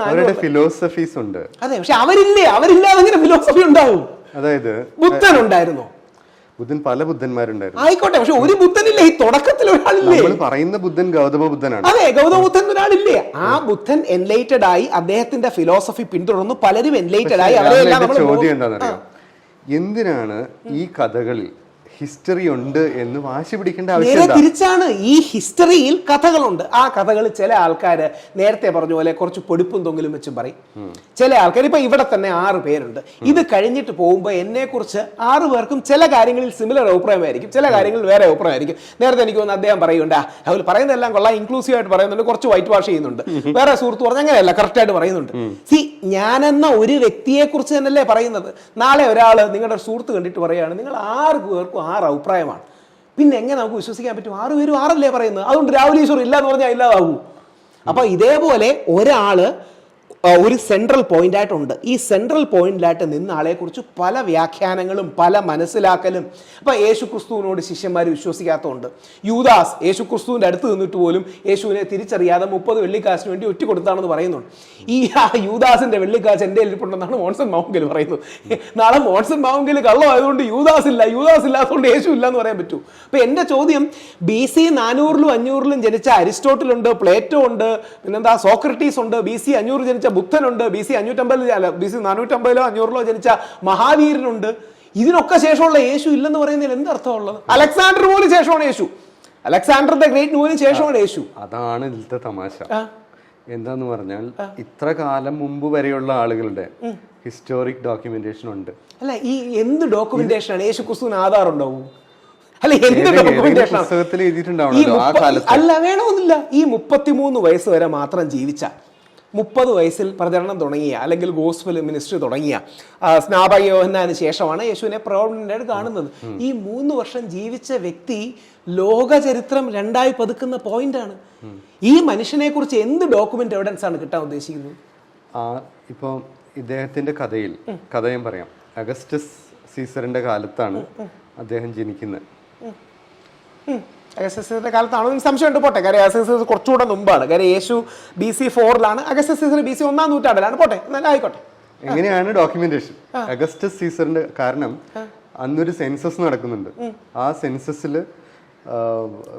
ഫിലോസഫീസ് ഉണ്ട്. അതെ പക്ഷെ അവരില്ലേ? അവരില്ലാതെ ഫിലോസഫി ഉണ്ടാവും? അതായത് ബുദ്ധൻ ഉണ്ടായിരുന്നു ബുദ്ധൻ പല ബുദ്ധന്മാരുണ്ടായിരുന്നു. ആയിക്കോട്ടെ പക്ഷെ ഒരു ബുദ്ധനില്ലേ? ഈ തുടക്കത്തിൽ ഒരാളില്ലേ? നമ്മൾ പറയുന്ന ബുദ്ധൻ ഗൗതമ ബുദ്ധനാണ്. അതെ ഗൗതമ ബുദ്ധൻ ഒരാളില്ലേ? ആ ബുദ്ധൻ എൻലൈറ്റഡ് ആയി അദ്ദേഹത്തിന്റെ ഫിലോസഫി പിന്തുടർന്നു പലരും എൻലൈറ്റഡ് ആയി അവരെല്ലാം ചോദ്യം എന്താണെന്നറിയോ? എന്തിനാണ് ഈ കഥകളിൽ ഹിസ്റ്ററി ഉണ്ട് എന്ന് വാശി പിടിക്കേണ്ട ആവശ്യം തിരിച്ചാണ് ഈ ഹിസ്റ്ററിയിൽ കഥകളുണ്ട്. ആ കഥകൾ ചില ആൾക്കാർ നേരത്തെ പറഞ്ഞ പോലെ കുറച്ച് പൊടിപ്പും തൊങ്ങിലും വെച്ചും പറയും. ചില ആൾക്കാർ ഇപ്പൊ ഇവിടെ തന്നെ ആറ് പേരുണ്ട്. ഇത് കഴിഞ്ഞിട്ട് പോകുമ്പോൾ എന്നെ കുറിച്ച് ആറ് പേർക്കും ചില കാര്യങ്ങളിൽ സിമിലർ അഭിപ്രായമായിരിക്കും. ചില കാര്യങ്ങളിൽ വേറെ അഭിപ്രായമായിരിക്കും. നേരത്തെ എനിക്ക് തോന്നുന്നു അദ്ദേഹം പറയുന്നുണ്ട് അവർ പറയുന്നതെല്ലാം കൊള്ളാം. ഇൻക്ലൂസീവ് ആയിട്ട് പറയുന്നുണ്ട്. കുറച്ച് വൈറ്റ് വാഷ് ചെയ്യുന്നുണ്ട്. വേറെ സുഹൃത്ത് പറഞ്ഞ അങ്ങനെയല്ല കറക്റ്റ് ആയിട്ട് പറയുന്നുണ്ട്. സി ഞാനെന്ന ഒരു വ്യക്തിയെ കുറിച്ച് തന്നെയല്ലേ പറയുന്നത്. നാളെ ഒരാൾ നിങ്ങളുടെ സുഹൃത്ത് കണ്ടിട്ട് പറയുകയാണ് നിങ്ങൾ ആറ് പേർക്കും ആറ് അഭിപ്രായമാണ്. പിന്നെ എങ്ങനെ നമുക്ക് വിശ്വസിക്കാൻ പറ്റും? ആറ് പേരും ആറല്ലേ പറയുന്നത്? അതുകൊണ്ട് രാഹുൽ ഈശ്വർ ഇല്ല എന്ന് പറഞ്ഞാൽ ഇല്ലാതാവൂ. അപ്പൊ ഇതേപോലെ ഒരാൾ ആ, ഒരു സെൻട്രൽ പോയിന്റ് ആയിട്ടുണ്ട്. ഈ സെൻട്രൽ പോയിന്റിലായിട്ട് നിന്ന ആളെക്കുറിച്ച് പല വ്യാഖ്യാനങ്ങളും പല മനസ്സിലാക്കലും അപ്പോൾ യേശു ക്രിസ്തുവിനോട് ശിഷ്യന്മാർ വിശ്വസിക്കാത്തതുണ്ട്. യൂദാസ് യേശു ക്രിസ്തുവിന്റെ അടുത്ത് നിന്നിട്ട് പോലും യേശുവിനെ തിരിച്ചറിയാതെ മുപ്പത് വെള്ളിക്കാശിന് വേണ്ടി ഒറ്റ കൊടുത്താണെന്ന് പറയുന്നുണ്ട്. ഈ യൂദാസിന്റെ വെള്ളിക്കാശ് എന്റെ ഇരിപ്പുണ്ടെന്നാണ് മോൺസൺ മാവുങ്കൽ പറയുന്നത്. നാളെ മോൺസൺ മാവുങ്കൽ കള്ളമായതുകൊണ്ട് യൂദാസ് ഇല്ല യൂദാസ് ഇല്ലാത്തതുകൊണ്ട് യേശു ഇല്ല എന്ന് പറയാൻ പറ്റൂ. അപ്പോൾ എന്റെ ചോദ്യം ബി സി നാനൂറിലും അഞ്ഞൂറിലും ജനിച്ച അരിസ്റ്റോട്ടിലുണ്ട് പ്ലേറ്റോ ഉണ്ട് പിന്നെന്താ സോക്രട്ടീസ് ഉണ്ട് ബി സി അഞ്ഞൂറ് ജനിച്ച ബുദ്ധനുണ്ട് ബി സി അഞ്ഞൂറ്റമ്പതിൽ അല്ല ബി സി നാനൂറ്റമ്പതിലോ അഞ്ഞൂറിലോ ജനിച്ച മഹാവീരനുണ്ട്. ഇതിനൊക്കെ ശേഷമുള്ള യേശു ഇല്ലെന്ന് പറയുന്നതിൽ എന്ത് അർത്ഥമുള്ളത്? അലക്സാണ്ടർ പോലും ശേഷമാണ് യേശു. അലക്സാണ്ടർ ദ ഗ്രേറ്റ് പോലും ശേഷമാണ് യേശു. അതാണ് ഇതിലത്തെ തമാശ. എന്താന്ന് പറഞ്ഞാൽ ഇത്ര കാലം മുമ്പ് വരെയുള്ള ആളുകളുടെ ഹിസ്റ്റോറിക് ഡോക്യുമെന്റേഷൻ ഉണ്ട്. അല്ല ഈ എന്ത് ഡോക്യുമെന്റേഷൻ ആണ് യേശു ക്രിസ്തുവിന് ആധാർ ഉണ്ടാവും. എന്ത് ഡോക്യുമെന്റേഷൻ അല്ല വേണമെന്നില്ല. ഈ മുപ്പത്തിമൂന്ന് വയസ്സ് വരെ മാത്രം ജീവിച്ച. മുപ്പത് വയസ്സിൽ പ്രചരണം തുടങ്ങിയ അല്ലെങ്കിൽ ഗോസ്ബൽ മിനിസ്ട്രി തുടങ്ങിയ സ്നാപക യോഹന്നാന് ശേഷമാണ് യേശുവിനെ പ്രോബ്ലമായിട്ട് കാണുന്നത്. ഈ മൂന്ന് വർഷം ജീവിച്ച വ്യക്തി ലോക ചരിത്രം രണ്ടായി പതുക്കുന്ന പോയിന്റാണ് ഈ മനുഷ്യനെ കുറിച്ച് എന്ത് ഡോക്യുമെന്റ് എവിഡൻസ് ആണ് കിട്ടാൻ ഉദ്ദേശിക്കുന്നത്? ആ ഇപ്പം ഇദ്ദേഹത്തിന്റെ കഥയിൽ കഥ ഞാൻ പറയാം. അഗസ്റ്റസ് സീസറിന്റെ കാലത്താണ് അദ്ദേഹം ജനിക്കുന്നത്. അഗസ്റ്റസിന്റെ കാലത്താണോ സംശയം സംശയമുണ്ട്. പോട്ടെ. കാര്യം അഗസ്റ്റസ് കുറച്ചുകൂടെ മുമ്പാണ്. കാര്യം യേശു ബി സി ഫോറിലാണ്. അഗസ്റ്റസ് ബി സി ഒന്നാം നൂറ്റാണ്ടിലാണ്. പോട്ടെ. എന്നാലും ആയിക്കോട്ടെ. എങ്ങനെയാണ് ഡോക്യുമെന്റേഷൻ അഗസ്റ്റസ് സീസറിന്റെ കാരണം അന്നൊരു സെൻസസ് നടക്കുന്നുണ്ട്. ആ സെൻസസിൽ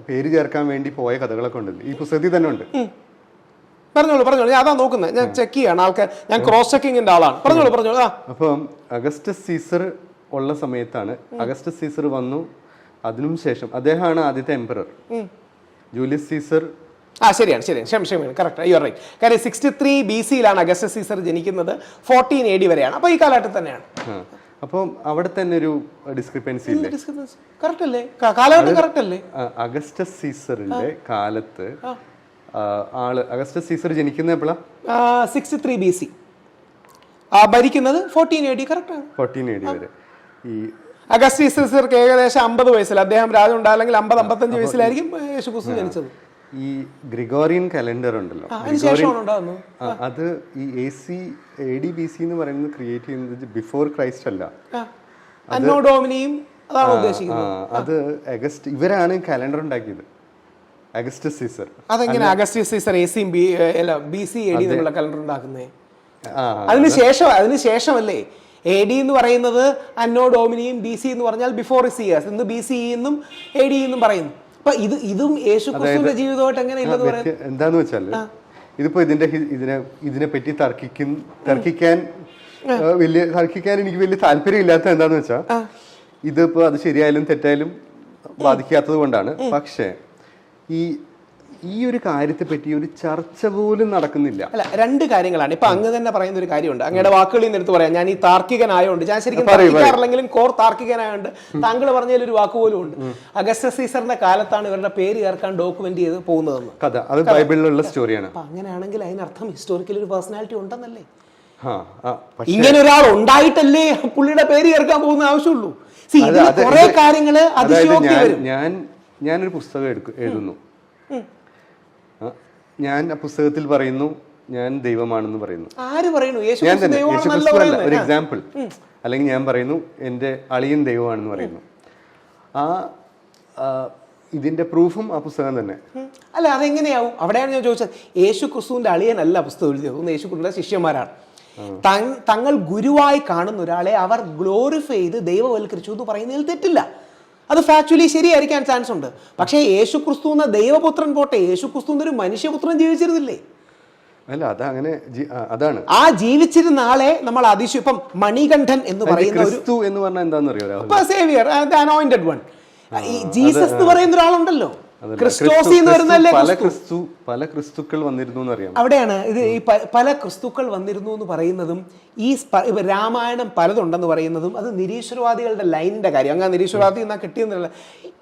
പേര് ചേർക്കാൻ വേണ്ടി പോയ കഥകളൊക്കെ ഉണ്ട് ഈ പുസ്തകത്തിൽ തന്നെ ഉണ്ട്. പറഞ്ഞോളൂ പറഞ്ഞോളൂ. ഞാൻ അതാ നോക്കുന്നത്. ഞാൻ ചെക്ക് ചെയ്യാണ്. ആൾക്കാർ ഞാൻ ക്രോസ് ചെക്കിങ്ങിന്റെ ആളാണ്. പറഞ്ഞോളൂ പറഞ്ഞോളൂ. അപ്പം അഗസ്റ്റസ് സീസർ ഉള്ള സമയത്താണ് അഗസ്റ്റസ് സീസർ വന്നു. അതിനും ശേഷം അദ്ദേഹമാണ് ആദ്യത്തെ എംപറർ ജൂലിയസ് സീസർ ആ ശരിയാണ് ശരിയാണ്. ക്ഷമ ക്ഷമയാണ് കറക്റ്റ് യു ആർ റൈറ്റ് കാര്യം സിക്സ്റ്റി ത്രീ ബി സിയിലാണ് അഗസ്റ്റ് സീസർ ജനിക്കുന്നത്. ഫോർട്ടീൻ എ ഡി വരെയാണ്. അപ്പോൾ ഈ കാലഘട്ടത്തിൽ തന്നെയാണ്. അപ്പോൾ അവിടെ തന്നെ ഒരു ഡിസ്ക്രിപ്പൻസി ഇല്ലേ? കറക്റ്റ് അല്ലേ? കാലഘട്ടം കറക്റ്റ് അല്ലേ? അഗസ്റ്റസ് സീസറിന്റെ കാലത്ത് ആൾ അഗസ്റ്റസ് സീസർ ജനിക്കുന്ന എപ്പോഴാ സിക്സ്റ്റി ത്രീ ബി സി ഭരിക്കുന്നത് ഫോർട്ടീൻ എ ഡി കറക്റ്റാണ് ഫോർട്ടീൻ എ ഡി വരെ. ഈ അഗസ്റ്റീസർക്ക് ഏകദേശം അമ്പത് വയസ്സിൽ. അദ്ദേഹം രാജ ഉണ്ടായില്ലെങ്കിൽ അമ്പത് അമ്പത്തഞ്ച് വയസ്സിലായിരിക്കും യേശു ക്രിസ്തു ജനിച്ചത്. ഈ ഗ്രിഗോറിയൻ കലണ്ടർ ഉണ്ടല്ലോ. അത് ഈ A C A D B C എന്ന് പറയുന്നത് ക്രിയേറ്റ് ചെയ്യുന്നത് ബിഫോർ ക്രൈസ്റ്റ് അല്ല. അത് അഗസ്റ്റ് ഇവരാണ് കലണ്ടർ ഉണ്ടാക്കിയത്. August Caesar. അതെങ്ങനെ അഗസ്റ്റ് സീസർ എ സിയും ബി അല്ല ബി സി എ ഡി എന്നുള്ള കലണ്ടർ ഉണ്ടാക്കുന്നത് അതിനുശേഷം അതിനുശേഷമല്ലേ ശേഷം അതിന് ശേഷമല്ലേ എ ഡി എന്ന് പറയുന്നത് അന്നോ ഡോമിനിയും ബി സി എന്ന് പറഞ്ഞാൽ ബിഫോർ ഇസ് ഇയേഴ്സ് ഇന്ന് ബി സി എന്നും എ ഡി എന്നും പറയുന്നു. അപ്പൊ ഇത് ഇതും യേശു ക്രിസ്തുവിന്റെ ജീവിതമായിട്ട് എങ്ങനെ ഇല്ലെന്ന് പറയുന്നത് എന്താന്ന് വെച്ചാൽ ഇതിപ്പോ ഇതിന്റെ ഇതിനെ ഇതിനെ പറ്റി തർക്കിക്കും തർക്കിക്കാൻ വലിയ തർക്കിക്കാൻ എനിക്ക് വലിയ താല്പര്യം ഇല്ലാത്ത എന്താന്ന് വെച്ചാ ഇതിപ്പോ അത് ശരിയായാലും തെറ്റായാലും ബാധിക്കാത്തത് കൊണ്ടാണ്. പക്ഷേ ഈ ഈ ഒരു കാര്യത്തെ പറ്റി ഒരു ചർച്ച പോലും നടക്കുന്നില്ല. അല്ല രണ്ട് കാര്യങ്ങളാണ്. ഇപ്പൊ അങ്ങ് തന്നെ പറയുന്ന ഒരു കാര്യമുണ്ട്. അങ്ങയുടെ വാക്കുകളിൽ നിന്ന് എടുത്ത് പറയാം. ഞാൻ ഈ താർക്കികനായോണ്ട് ഞാൻ ശരിക്കും താർക്കിക്കാറില്ലെങ്കിലും കോർ താർക്കികനായോണ്ട് താങ്കൾ പറഞ്ഞതിൽ ഒരു വാക്ക് പോലും ഉണ്ട്. അഗസ്റ്റ സീസറിന്റെ കാലത്താണ് ഇവരുടെ പേര് ചേർക്കാൻ ഡോക്യുമെന്റ് ചെയ്ത് പോകുന്നതെന്ന്. കഥ. അത് ബൈബിളിലുള്ള സ്റ്റോറിയാണ് അപ്പൊ അങ്ങനെയാണെങ്കിൽ അതിനർത്ഥം ഹിസ്റ്റോറിക്കൽ ഒരു പേഴ്സണാലിറ്റി ഉണ്ടെന്നല്ലേ? ഇങ്ങനെ ഒരാൾ ഉണ്ടായിട്ടല്ലേ പുള്ളിയുടെ പേര് ചേർക്കാൻ പോകുന്ന ആവശ്യമുള്ളൂ? കുറെ കാര്യങ്ങൾ അതിശയോക്തി വരും. ഞാൻ ഞാനൊരു പുസ്തകം എഴുതുന്നു. ഞാൻ ആ പുസ്തകത്തിൽ പറയുന്നു ഞാൻ ദൈവമാണെന്ന് പറയുന്നു. ആര് പറയുന്നു? യേശു ഞാൻ തന്നെ ദൈവമാണെന്നല്ല യേശുക്രിസ്തു അല്ല ഒരു എക്സാമ്പിൾ അല്ലെങ്കിൽ ഞാൻ പറയുന്നു എന്റെ അളിയൻ ദൈവമാണെന്ന് പറയുന്നു. ആ ഇതിന്റെ പ്രൂഫും ആ പുസ്തകം തന്നെ. അല്ല അതെങ്ങനെയാവും? അവിടെയാണ് ഞാൻ ചോദിച്ചത്. യേശു ക്രിസ്തുവിന്റെ അളിയനല്ല പുസ്തകം എഴുതിയത്. യേശു ക്രിസ്തുവിന്റെ ശിഷ്യന്മാരാണ്. തങ്ങൾ ഗുരുവായി കാണുന്ന ഒരാളെ അവർ ഗ്ലോറിഫൈ ചെയ്ത് ദൈവവൽക്കരിച്ചു എന്ന് പറയുന്നതിൽ തെറ്റില്ല. അത് ഫാക്ച്വലി ശരിയായിരിക്കാൻ ചാൻസ് ഉണ്ട്. പക്ഷേ യേശു ക്രിസ്തു എന്ന ദൈവപുത്രൻ പോട്ടെ യേശു ക്രിസ്തു എന്നൊരു മനുഷ്യപുത്രൻ ജീവിച്ചിരുന്നില്ലേ? അല്ല അതങ്ങനെ ആ, അതാണ്. ആ ജീവിച്ചിരുന്ന ആളെ നമ്മൾ അതിശയം ഇപ്പം മണികണ്ഠൻ എന്ന് പറയുന്ന ക്രിസ്തു എന്ന് പറഞ്ഞാൽ എന്താണെന്ന് അറിയോ സേവിയർ അനോയിന്റഡ് വൺ ജീസസ് എന്ന് പറയുന്ന ഒരാളുണ്ടല്ലോ. ക്രിസ്റ്റോസി എന്ന് വരുന്നല്ലേ പല ക്രിസ്തു? പല ക്രിസ്തുക്കൾ വന്നിരുന്നു എന്നറിയാം അവിടെയാണ് ഇത് ഈ പല ക്രിസ്തുക്കൾ വന്നിരുന്നു എന്ന് പറയുന്നതും ഈ രാമായണം പലതുണ്ടെന്ന് പറയുന്നതും അത് നിരീശ്വരവാദികളുടെ ലൈനിന്റെ കാര്യം. അങ്ങനെ നിരീശ്വരവാദി എന്നാ കിട്ടിയെന്നുള്ള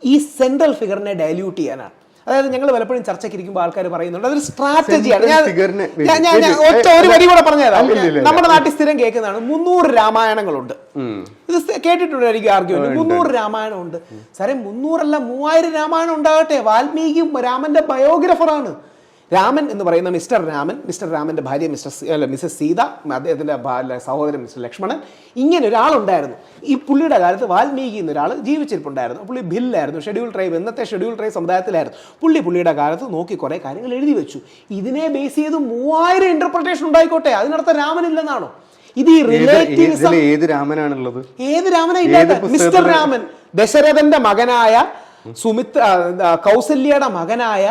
ഈ സെൻട്രൽ ഫിഗറിനെ ഡയല്യൂട്ട് ചെയ്യാനാണ്. അതായത് ഞങ്ങൾ പലപ്പോഴും ചർച്ചയ്ക്ക് ഇരിക്കുമ്പോൾ ആൾക്കാർ പറയുന്നുണ്ട്. അതൊരു സ്ട്രാറ്റജിയാണ് ഞാൻ ഞാൻ- ഒറ്റ ഒരു വരി കൂടെ പറഞ്ഞുതരാം. നമ്മുടെ നാട്ടിൽ സ്ഥിരം കേൾക്കുന്നതാണ് മുന്നൂറ് രാമായണങ്ങളുണ്ട്. ഇത് കേട്ടിട്ടുണ്ടായിരിക്കും ആർഗ്യുമെന്റ് മുന്നൂറ് രാമായണം ഉണ്ട് സാറേ മുന്നൂറല്ല മൂവായിരം രാമായണം ഉണ്ടാകട്ടെ. വാൽമീകി രാമന്റെ ബയോഗ്രഫറാണ് രാമൻ എന്ന് പറയുന്ന മിസ്റ്റർ രാമൻ മിസ്റ്റർ രാമന്റെ ഭാര്യ മിസ്റ്റർ അല്ല മിസ്സസ് സീത അദ്ദേഹത്തിന്റെ സഹോദരൻ മിസ്റ്റർ ലക്ഷ്മണൻ ഇങ്ങനെ ഒരാളുണ്ടായിരുന്നു. ഈ പുള്ളിയുടെ കാലത്ത് വാൽമീകി എന്നൊരാൾ ജീവിച്ചിരിപ്പുണ്ടായിരുന്നു. പുള്ളി ഭില്ലായിരുന്നു ഷെഡ്യൂൾ ട്രൈബ് ഇന്നത്തെ ഷെഡ്യൂൾ ട്രൈബ് സമുദായത്തിലായിരുന്നു. പുള്ളി പുള്ളിയുടെ കാലത്ത് നോക്കി കുറേ കാര്യങ്ങൾ എഴുതി വെച്ചു. ഇതിനെ ബേസ് ചെയ്ത് മൂവായിരം ഇന്റർപ്രിട്ടേഷൻ ഉണ്ടായിക്കോട്ടെ. അതിനർത്ഥം രാമനില്ലെന്നാണോ? ഇത് ഈ റിലേറ്റീവിസം ഏത് രാമനാണുള്ളത്? ഏത് രാമനാ ഇല്ലാത്ത മിസ്റ്റർ രാമൻ ദശരഥന്റെ മകനായ സുമിത്ര കൗസല്യയുടെ മകനായ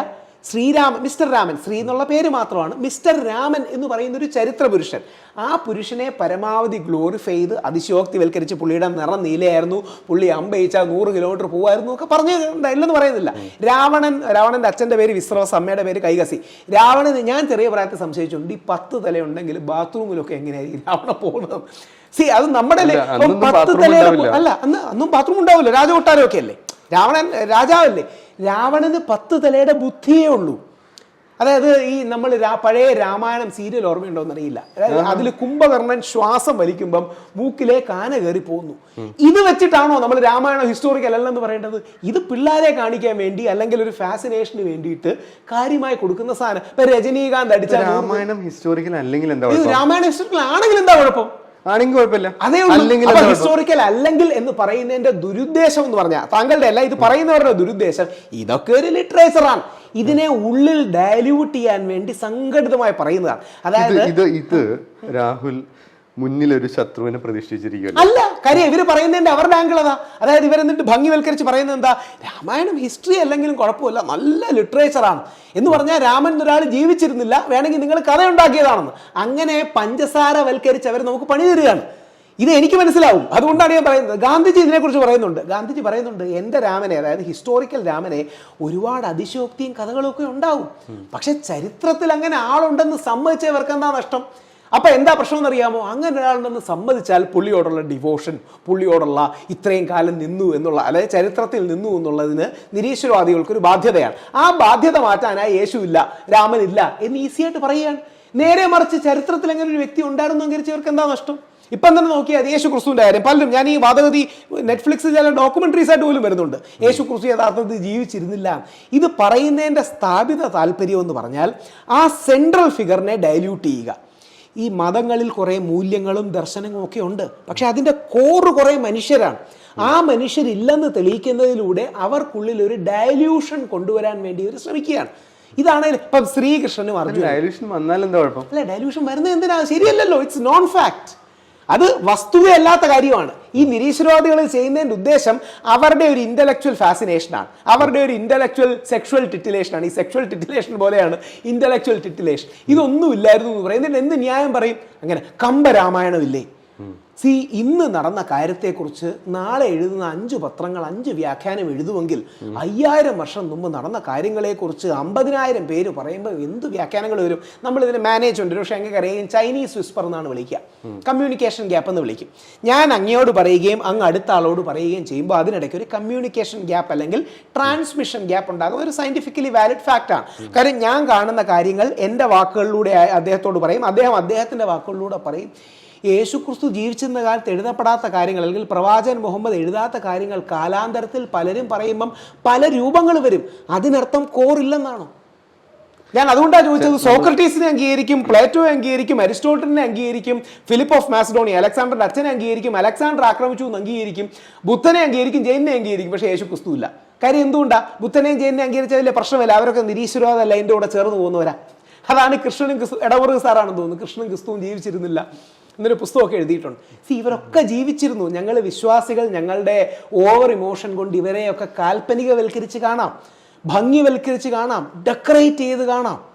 ശ്രീരാമൻ മിസ്റ്റർ രാമൻ ശ്രീ എന്നുള്ള പേര് മാത്രമാണ്. മിസ്റ്റർ രാമൻ എന്ന് പറയുന്ന ഒരു ചരിത്ര പുരുഷൻ ആ പുരുഷനെ പരമാവധി ഗ്ലോറിഫൈ ചെയ്ത് അതിശയോക്തിവൽക്കരിച്ച് പുള്ളിയുടെ നിറം നീലയായിരുന്നു. പുള്ളി അമ്പയിച്ച നൂറ് കിലോമീറ്റർ പോകുമായിരുന്നു ഒക്കെ പറഞ്ഞു ഇല്ലെന്ന് പറയുന്നില്ല. രാവണൻ രാവണന്റെ അച്ഛന്റെ പേര് വിശ്രവസ് അമ്മയുടെ പേര് കൈകസി. രാവണൻ ഞാൻ ചെറിയ പ്രായത്തിൽ സംശയിച്ചിട്ടുണ്ട്. ഈ പത്ത് തലയുണ്ടെങ്കിൽ ബാത്റൂമിലൊക്കെ എങ്ങനെയായിരിക്കും രാവണ പോകുന്നത്? സി അത് നമ്മുടെ അല്ല, അന്നും ബാത്റൂം ഉണ്ടാവില്ല. രാജകൊട്ടാരമൊക്കെ അല്ലേ? രാവണൻ രാജാവല്ലേ? രാവണന് പത്ത് തലയുടെ ബുദ്ധിയേ ഉള്ളൂ. അതായത് ഈ നമ്മൾ പഴയ രാമായണം സീരിയൽ ഓർമ്മയുണ്ടോന്ന് അറിയില്ല അതായത് അതിൽ കുംഭകർണൻ ശ്വാസം വലിക്കുമ്പം മൂക്കിലെ കാന കയറി പോകുന്നു. ഇത് വെച്ചിട്ടാണോ നമ്മൾ രാമായണം ഹിസ്റ്റോറിക്കൽ അല്ലെന്ന് പറയേണ്ടത്? ഇത് പിള്ളേരെ കാണിക്കാൻ വേണ്ടി അല്ലെങ്കിൽ ഒരു ഫാസിനേഷന് വേണ്ടിയിട്ട് കാര്യമായി കൊടുക്കുന്ന സാധനം. ഇപ്പൊ രജനീകാന്ത് അടിച്ച രാമായണം ഹിസ്റ്റോറിക്കൽ അല്ലെങ്കിൽ എന്താ രാമായണ ഹിസ്റ്റോറിക്കൽ ആണെങ്കിൽ എന്താ കുഴപ്പം? ആണെങ്കിൽ കുഴപ്പമില്ല. അതേ ഉള്ളൂ. ഹിസ്റ്റോറിക്കൽ അല്ലെങ്കിൽ എന്ന് പറയുന്നതിന്റെ ദുരുദ്ദേശം എന്ന് പറഞ്ഞാൽ താങ്കളുടെ അല്ല ഇത് പറയുന്നവരുടെ ദുരുദ്ദേശം ഇതൊക്കെ ഒരു ലിറ്ററേച്ചർ ആണ്. ഇതിനെ ഉള്ളിൽ ഡയല്യൂട്ട് ചെയ്യാൻ വേണ്ടി സംഘടിതമായി പറയുന്നതാണ്. അതായത് ഇത് ഇത് രാഹുൽ മുന്നിൽ ഒരു ശത്രുവിനെ പ്രതിഷ്ഠിച്ചിരിക്കുന്നു അല്ല കാര്യം ഇവർ പറയുന്നതിന്റെ അവരുടെ ആംഗിൾ അതാ. അതായത് ഇവരെന്നിട്ട് ഭംഗിവൽക്കരിച്ച് പറയുന്നത് എന്താ? രാമായണം ഹിസ്റ്ററി അല്ലെങ്കിലും കുഴപ്പമില്ല നല്ല ലിറ്ററേച്ചർ ആണ്. എന്ന് പറഞ്ഞാൽ രാമൻ ഒരാൾ ജീവിച്ചിരുന്നില്ല വേണമെങ്കിൽ നിങ്ങൾ കഥ ഉണ്ടാക്കിയതാണെന്ന് അങ്ങനെ പഞ്ചസാര വൽക്കരിച്ച് അവർ നമുക്ക് പണി തരികയാണ്. ഇത് എനിക്ക് മനസ്സിലാവും. അതുകൊണ്ടാണ് ഞാൻ പറയുന്നത്. ഗാന്ധിജി ഇതിനെക്കുറിച്ച് പറയുന്നുണ്ട്. ഗാന്ധിജി പറയുന്നുണ്ട് എന്റെ രാമനെ അതായത് ഹിസ്റ്റോറിക്കൽ രാമനെ ഒരുപാട് അതിശയോക്തിയും കഥകളും ഒക്കെ ഉണ്ടാവും. പക്ഷെ ചരിത്രത്തിൽ അങ്ങനെ ആളുണ്ടെന്ന് സമ്മതിച്ചവർക്ക് എന്താ നഷ്ടം? അപ്പൊ എന്താ പ്രശ്നം എന്നറിയാമോ അങ്ങനെ ഒരാളുണ്ടെന്ന് സമ്മതിച്ചാൽ പുള്ളിയോടുള്ള ഡിവോഷൻ പുള്ളിയോടുള്ള ഇത്രയും കാലം നിന്നു എന്നുള്ള അല്ലെ ചരിത്രത്തിൽ നിന്നു എന്നുള്ളതിന് നിരീശ്വരവാദികൾക്ക് ഒരു ബാധ്യതയാണ്. ആ ബാധ്യത മാറ്റാനായി യേശുവില്ല രാമനില്ല എന്ന് ഈസിയായിട്ട് പറയുകയാണ്. നേരെ മറിച്ച് ചരിത്രത്തിൽ അങ്ങനെ ഒരു വ്യക്തി ഉണ്ടായിരുന്നു എങ്കിൽ ഇവർക്ക് എന്താ നഷ്ടം? ഇപ്പം തന്നെ നോക്കിയാൽ യേശു ക്രിസ്തുവിന്റെ കാര്യം. പലരും ഞാൻ ഈ വാദഗതി നെറ്റ്ഫ്ലിക്സ് ചില ഡോക്യുമെന്ററീസ് ആയിട്ട് പോലും വരുന്നുണ്ട്. യേശു ക്രിസ്തു യഥാർത്ഥത്തിൽ ജീവിച്ചിരുന്നില്ല. ഇത് പറയുന്നതിന്റെ സ്ഥാപിത താല്പര്യം എന്ന് പറഞ്ഞാൽ ആ സെൻട്രൽ ഫിഗറിനെ ഡയല്യൂട്ട് ചെയ്യുക. ഈ മതങ്ങളിൽ കുറേ മൂല്യങ്ങളും ദർശനങ്ങളും ഒക്കെ ഉണ്ട്. പക്ഷെ അതിന്റെ കോറ് കുറേ മനുഷ്യരാണ്. ആ മനുഷ്യരില്ലെന്ന് തെളിയിക്കുന്നതിലൂടെ അവർക്കുള്ളിൽ ഒരു ഡയല്യൂഷൻ കൊണ്ടുവരാൻ വേണ്ടി അവർ ശ്രമിക്കുകയാണ്. ഇതാണ് ഇപ്പം ശ്രീകൃഷ്ണനും അർജുനും ഡയല്യൂഷൻ വന്നാൽ എന്താ കുഴപ്പം? അല്ല ഡയല്യൂഷൻ വരുന്നത് എന്തിനാ? ശരിയല്ലല്ലോ. ഇറ്റ്സ് നോൺ ഫാക്ട് അത് വസ്തുതയല്ലാത്ത കാര്യമാണ്. ഈ നിരീശ്വരവാദികൾ ചെയ്യുന്നതിന്റെ ഉദ്ദേശം അവരുടെ ഒരു ഇന്റലക്ച്വൽ ഫാസിനേഷനാണ് അവരുടെ ഒരു ഇന്റലക്ച്വൽ സെക്ഷുവൽ ടിറ്റിലേഷനാണ് ഈ സെക്ഷുവൽ ടിറ്റിലേഷൻ പോലെയാണ് ഇന്റലക്ച്വൽ ടിറ്റിലേഷൻ ഇതൊന്നും ഇല്ലായിരുന്നു എന്ന് പറയും എന്ത് ന്യായം പറയും? അങ്ങനെ കമ്പരാമായണമില്ലേ? സി ഇന്ന് നടന്ന കാര്യത്തെക്കുറിച്ച് നാളെ എഴുതുന്ന അഞ്ച് പത്രങ്ങൾ അഞ്ച് വ്യാഖ്യാനം എഴുതുമെങ്കിൽ അയ്യായിരം വർഷം മുമ്പ് നടന്ന കാര്യങ്ങളെക്കുറിച്ച് അമ്പതിനായിരം പേര് പറയുമ്പോൾ എന്ത് വ്യാഖ്യാനങ്ങൾ വരും? നമ്മൾ ഇതിനെ മാനേജ്മെന്റ് പക്ഷേ അങ്ങനെ അറിയാം ചൈനീസ് വിസ്പർ എന്നാണ് വിളിക്കുക. കമ്മ്യൂണിക്കേഷൻ ഗ്യാപ്പ് എന്ന് വിളിക്കും. ഞാൻ അങ്ങയോട് പറയുകയും അങ്ങ് അടുത്ത ആളോട് പറയുകയും ചെയ്യുമ്പോൾ അതിനിടയ്ക്ക് ഒരു കമ്മ്യൂണിക്കേഷൻ ഗ്യാപ്പ് അല്ലെങ്കിൽ ട്രാൻസ്മിഷൻ ഗ്യാപ്പ് ഉണ്ടാകും. ഒരു സയന്റിഫിക്കലി വാലിഡ് ഫാക്റ്റാണ് കാര്യം ഞാൻ കാണുന്ന കാര്യങ്ങൾ എന്റെ വാക്കുകളിലൂടെ അദ്ദേഹത്തോട് പറയും. അദ്ദേഹം അദ്ദേഹത്തിന്റെ വാക്കുകളിലൂടെ പറയും. യേശുക്രിസ്തു ജീവിച്ചിരുന്ന കാലത്ത് എഴുതപ്പെടാത്ത കാര്യങ്ങൾ അല്ലെങ്കിൽ പ്രവാചകൻ മുഹമ്മദ് എഴുതാത്ത കാര്യങ്ങൾ കാലാന്തരത്തിൽ പലരും പറയുമ്പം പല രൂപങ്ങൾ വരും. അതിനർത്ഥം കോറില്ലെന്നാണോ ഞാൻ അതുകൊണ്ടാണ് ചോദിച്ചത്. സോക്രട്ടീസിനെ അംഗീകരിക്കും പ്ലേറ്റോ അംഗീകരിക്കും അരിസ്റ്റോട്ടലിനെ അംഗീകരിക്കും ഫിലിപ്പ് ഓഫ് മാസഡോണി അലക്സാണ്ടറിന്റെ അച്ഛനെ അംഗീകരിക്കും അലക്സാണ്ടർ ആക്രമിച്ചു എന്ന് അംഗീകരിക്കും ബുദ്ധനെ അംഗീകരിക്കും ജയിനെ അംഗീകരിക്കും പക്ഷേ യേശു ക്രിസ്തു ഇല്ല. കാര്യം എന്തുകൊണ്ടാ? ബുദ്ധനെയും ജയിനെ അംഗീകരിച്ചതിലെ പ്രശ്നമില്ല. അവരൊക്കെ നിരീശ്വരവാദമല്ല എന്റെ കൂടെ ചേർന്ന് പോകുന്നവരാ. അതാണ് കൃഷ്ണനും ക്രിസ്തു ഇടവറുക സാറാണെന്ന് തോന്നുന്നു. കൃഷ്ണനും ക്രിസ്തുവും ജീവിച്ചിരുന്നില്ല. എന്നൊരു പുസ്തകമൊക്കെ എഴുതിയിട്ടുണ്ട്. സി ഇവരൊക്കെ ജീവിച്ചിരുന്നു. ഞങ്ങൾ വിശ്വാസികൾ ഞങ്ങളുടെ ഓവർ ഇമോഷൻ കൊണ്ട് ഇവരെയൊക്കെ കാൽപ്പനികവൽക്കരിച്ച് കാണാം. ഭംഗിവൽക്കരിച്ച് കാണാം. ഡെക്കറേറ്റ് ചെയ്ത് കാണാം.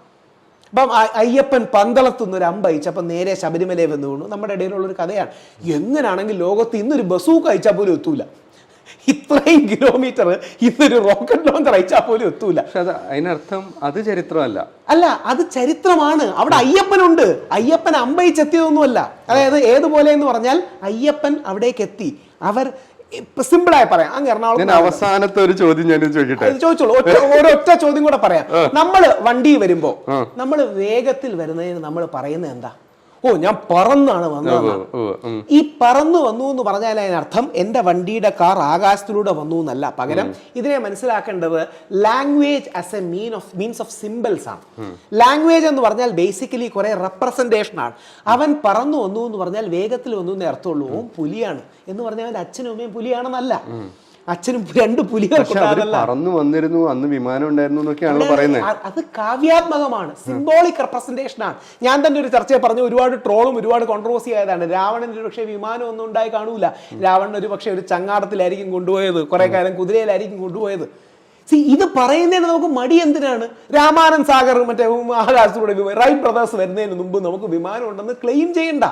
അപ്പം അയ്യപ്പൻ പന്തളത്തുനിന്ന് ഒരു അമ്പ അയച്ചപ്പം നേരെ ശബരിമലയെ വന്നു നമ്മുടെ ഇടയിലുള്ളൊരു കഥയാണ്. എങ്ങനെയാണെങ്കിൽ ലോകത്ത് ഇന്നൊരു ബസൂക്ക് അയച്ചാൽ പോലും എത്തൂല. ഇത്രയും കിലോമീറ്റർ ഇന്നൊരു റോക്കറ്റ് ലോഞ്ചർ അയച്ചാൽ പോലും എത്തൂല. പക്ഷെ അത് അതിനർത്ഥം അത് ചരിത്രമല്ല. അല്ല അത് ചരിത്രമാണ്. അവിടെ അയ്യപ്പനുണ്ട്. അയ്യപ്പൻ അമ്പയിച്ചെത്തിയതൊന്നുമല്ല. അതായത് ഏതുപോലെ എന്ന് പറഞ്ഞാൽ അയ്യപ്പൻ അവിടേക്ക് എത്തി. അവർ സിമ്പിളായി പറയാം. അങ്ങ് എറണാകുളം അവസാനത്തെ ഒരു ചോദ്യം ഞാൻ ചോദിക്കട്ടെ? ചോദിച്ചോളൂ. ഒറ്റ ഒരൊറ്റ ചോദ്യം കൂടെ പറയാം. നമ്മൾ വണ്ടി വരുമ്പോ നമ്മൾ വേഗത്തിൽ വരുന്നതിന് നമ്മൾ പറയുന്നത് എന്താ? ഓ ഞാൻ പറന്നാണ് വന്നത് ഈ പറന്നു വന്നു എന്ന് പറഞ്ഞാൽ അതിനർത്ഥം എന്റെ വണ്ടിയുടെ കാർ ആകാശത്തിലൂടെ വന്നു എന്നല്ല. പകരം ഇതിനെ മനസ്സിലാക്കേണ്ടത് language as a mean of means of symbols ആണ്. ലാംഗ്വേജ് എന്ന് പറഞ്ഞാൽ ബേസിക്കലി കുറെ റെപ്രസെന്റേഷൻ ആണ്. അവൻ പറന്നു വന്നു എന്ന് പറഞ്ഞാൽ വേഗത്തിൽ വന്നു എന്നേ അർത്ഥമുള്ളൂ. ഓം പുലിയാണ് എന്ന് പറഞ്ഞാൽ അവന്റെ അച്ഛനും അമ്മയും പുലിയാണെന്നല്ല. അച്ഛനും രണ്ട് പുലികൾ പറന്നു വന്നിരുന്നു അന്ന് വിമാനം ഉണ്ടായിരുന്നു എന്നൊക്കെയാണ് പറയുന്നത് അത് കാവ്യാത്മകമാണ് സിംബോളിക് റെപ്രസെന്റേഷൻ ആണ് ഞാൻ തന്നെ ഒരു ചർച്ചയെ പറഞ്ഞു ഒരുപാട് ട്രോളും ഒരുപാട് കോൺട്രവേഴ്സി ആയതാണ്. രാവണൻ ഒരു പക്ഷേ വിമാനം ഒന്നും ഉണ്ടായി കാണൂല. രാവണൻ ഒരു പക്ഷേ ഒരു ചങ്ങാടത്തിലായിരിക്കും കൊണ്ടുപോയത് കുറെ കാലം കുതിരയിലായിരിക്കും കൊണ്ടുപോയത്. സി ഇത് പറയുന്നതിന് നമുക്ക് മടി എന്തിനാണ്? രാമാനന്ദ് സാഗർ മറ്റേ ആകാശത്തൂടെ റൈറ്റ് ബ്രദേഴ്സ് വരുന്നതിന് മുമ്പ് നമുക്ക് വിമാനം ഉണ്ടെന്ന് ക്ലെയിം ചെയ്യണ്ട.